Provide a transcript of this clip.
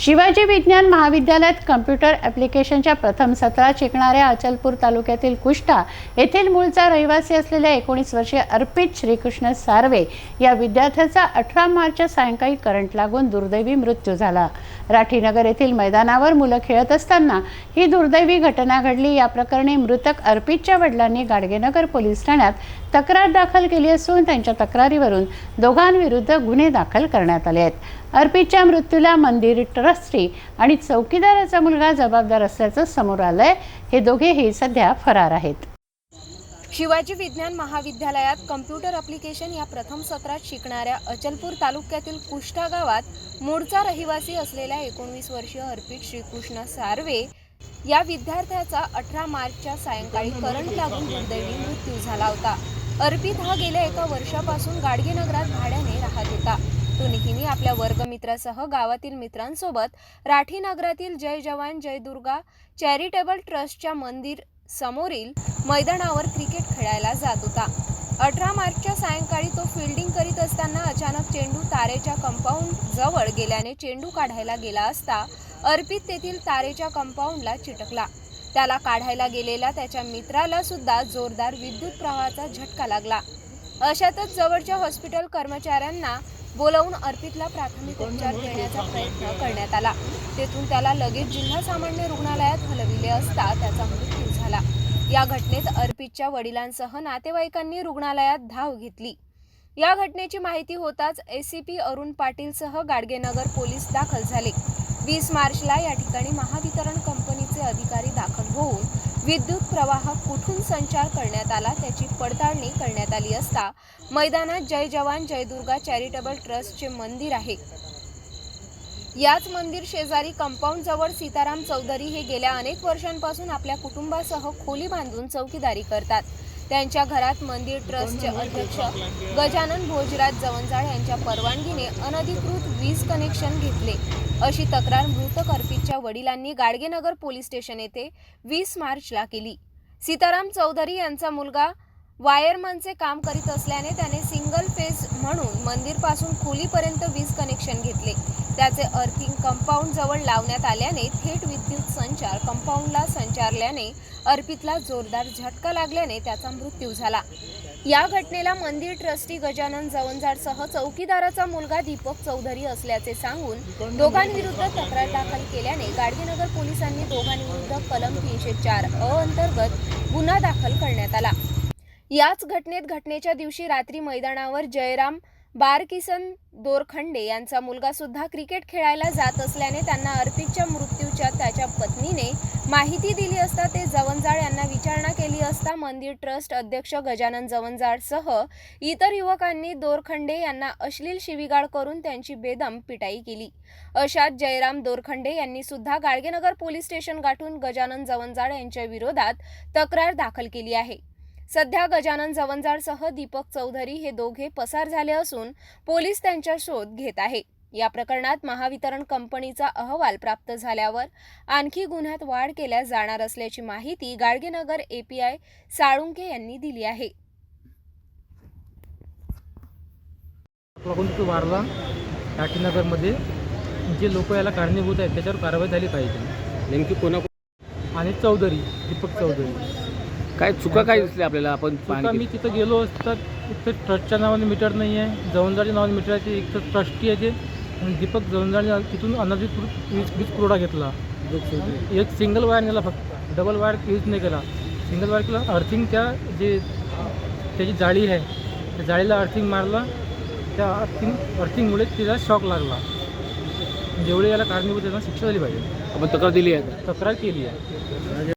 शिवाजी विज्ञान महाविद्यालयात कम्प्युटर ॲप्लिकेशनच्या प्रथम सत्रात शिकणाऱ्या अचलपूर तालुक्यातील कुष्टा येथील मूळचा रहिवासी असलेल्या एकोणीस वर्षीय अर्पित श्रीकृष्ण सार्वे या विद्यार्थ्याचा अठरा मार्चच्या सायंकाळी करंट लागून दुर्दैवी मृत्यू झाला. राठीनगर येथील मैदानावर मुलं खेळत असताना ही दुर्दैवी घटना घडली. या प्रकरणी मृतक अर्पितच्या वडिलांनी गाडगेनगर पोलीस ठाण्यात तक्रार दाखल केली असून त्यांच्या तक्रारीवरून दोघांविरुद्ध गुन्हे दाखल करण्यात आले आहेत. अर्पितच्या मृत्यूला मंदिर ट्रस्टी आणि चौकीदाराचा मुलगा जबाबदार असल्याचं समोर आलंय. हे दोघेही सध्या फरार आहेत. शिवाजी विज्ञान महाविद्यालयात कम्प्युटर अप्लिकेशन या प्रथम सत्रात शिकणाऱ्या अचलपूर तालुक्यातील कुष्ठा गावात मूळचा रहिवासी असलेल्या एकोणवीस वर्षीय अर्पित श्रीकृष्ण सार्वे या विद्यार्थ्याचा अठरा मार्चच्या सायंकाळी करंट लागून दुर्दैवी मृत्यू झाला होता. अर्पित हा गेल्या एका वर्षापासून गाडगेनगरात भाड्याने राहत होता. आपल्या वर्गमित्रासह गावातील मित्रांसोबत राठीनगरातील जय जवान जय दुर्गा चॅरिटेबल ट्रस्टच्या मंदिर समोरील मैदानावर क्रिकेट खेळायला जात होता. अठरा मार्चच्या सायंकाळी तो फिल्डिंग करीत असताना अचानक चेंडू तारेच्या कंपाऊंड जवळ गेल्याने चेंडू काढायला गेला असता अर्पित तेथील तारेच्या कंपाऊंडला चिटकला. त्याला काढायला गेलेला त्याच्या मित्राला सुद्धा जोरदार विद्युत प्रवाहाचा झटका लागला. अशातच जवळच्या हॉस्पिटल कर्मचाऱ्यांना बोलावून अर्पितला प्राथमिक उपचार देण्याचा प्रयत्न करण्यात आला. तेथून त्याला लगेच जिल्हा सामान्य रुग्णालयात हलविले असता त्याचा मृत्यू झाला. या घटनेत अर्पितच्या वडिलांसह नातेवाईकांनी रुग्णालयात धाव घेतली. या घटनेची माहिती होताच एसीपी अरुण पाटीलसह गाडगेनगर पोलीस दाखल झाले. वीस मार्चला या ठिकाणी महावितरण कंपनीचे अधिकारी दाखल होऊन विद्युत प्रवाह कुठून संचार करण्यात आला त्याची पडताळणी करण्यात आली असता मैदानात जय जवान जय दुर्गा चॅरिटेबल ट्रस्टचे मंदिर आहे. याच मंदिर शेजारी कंपाऊंड जवळ सीताराम चौधरी हे गेल्या अनेक वर्षांपासून आपल्या कुटुंबासह खोली बांधून चौकीदारी करतात. त्यांच्या घरात मंदिर ट्रस्टचे अध्यक्ष गजानन भोजराज जवंजाळ यांच्या परवानगीने अनधिकृत वीज कनेक्शन घेतले. अशी तक्रार मृत अर्पितच्या वडिलांनी गाडगेनगर पोलीस स्टेशन येथे वीस मार्चला केली. सीताराम चौधरी यांचा मुलगा वायरमनचे काम करीत असल्याने त्याने सिंगल फेज म्हणून मंदिरपासून खोलीपर्यंत वीज कनेक्शन घेतले. त्याचे अर्थिंग कंपाऊंड जवळ लावण्यात आल्याने थेट विद्युत संचार कंपाऊंडला संचारल्याने अर्पितला जोरदार झटका लागल्याने त्याचा मृत्यू झाला. या घटनेला मंदिर ट्रस्टी गजानन जवंजाडसह चौकीदाराचा मुलगा दीपक चौधरी असल्याचे सांगून दोघांविरुद्ध तक्रार दाखल केल्याने गाडगेनगर पोलिसांनी दोघांविरुद्ध कलम तीनशे चार अ अंतर्गत गुन्हा दाखल करण्यात आला. याच घटनेत घटनेच्या दिवशी रात्री मैदानावर जयराम बारकिसन दोरखंडे यांचा मुलगा सुद्धा क्रिकेट खेळायला जात असल्याने त्यांना अर्पितच्या मृत्यूच्या त्याच्या पत्नीने माहिती दिली असता ते जवंजाळ यांना विचारणा केली असता मंदिर ट्रस्ट अध्यक्ष गजानन जवंजाळसह इतर युवकांनी दोरखंडे यांना अश्लील शिवीगाळ करून त्यांची बेदम पिटाई केली. अशात जयराम दोरखंडे यांनी सुद्धा गाडगेनगर पोलीस स्टेशन गाठून गजानन जवंजाळ यांच्या विरोधात तक्रार दाखल केली आहे. सध्या गजानन जवंजाळसह दीपक चौधरी हे दोघे पसार झाले असून पोलीस त्यांचा शोध घेत आहे. या प्रकरणात महावितरण कंपनीचा अहवाल प्राप्त झाल्यावर आणखी गुन्ह्यात वाढ केल्या जाणार असल्याची माहिती गाडगेनगर एपीआय साळुंके यांनी दिली आहे. वारला. जे लोक याला कारणीभूत आहेत त्याच्यावर कारवाई झाली पाहिजे. नेमकी कोणा आणि चौधरी दीपक चौधरी. काय चुका काय दिसल्या आपल्याला आपण चुका पाहणी मी तिथं गेलो तर इथं ट्रस्टच्या नावाने मीटर नाही आहे जवंजाळच्या नावाने मीटर आहे ते एक तर ट्रस्टी आहे ते. आणि दीपक जवंजाळने तिथून अनधिकृत वीज वीज पुरवठा घेतला. एक सिंगल वायर नेला फक्त. डबल वायर यूज नाही केला. सिंगल वायर केला अर्थिंग त्या जे त्याची जाळी आहे त्या जाळीला अर्थिंग मारला. त्या अर्थिंग अर्थिंगमुळे तिला शॉक लागला. जेवढे याला कारणीभूत त्यांना शिक्षा झाली पाहिजे. आपण तक्रार दिली आहे तक्रार केली आहे.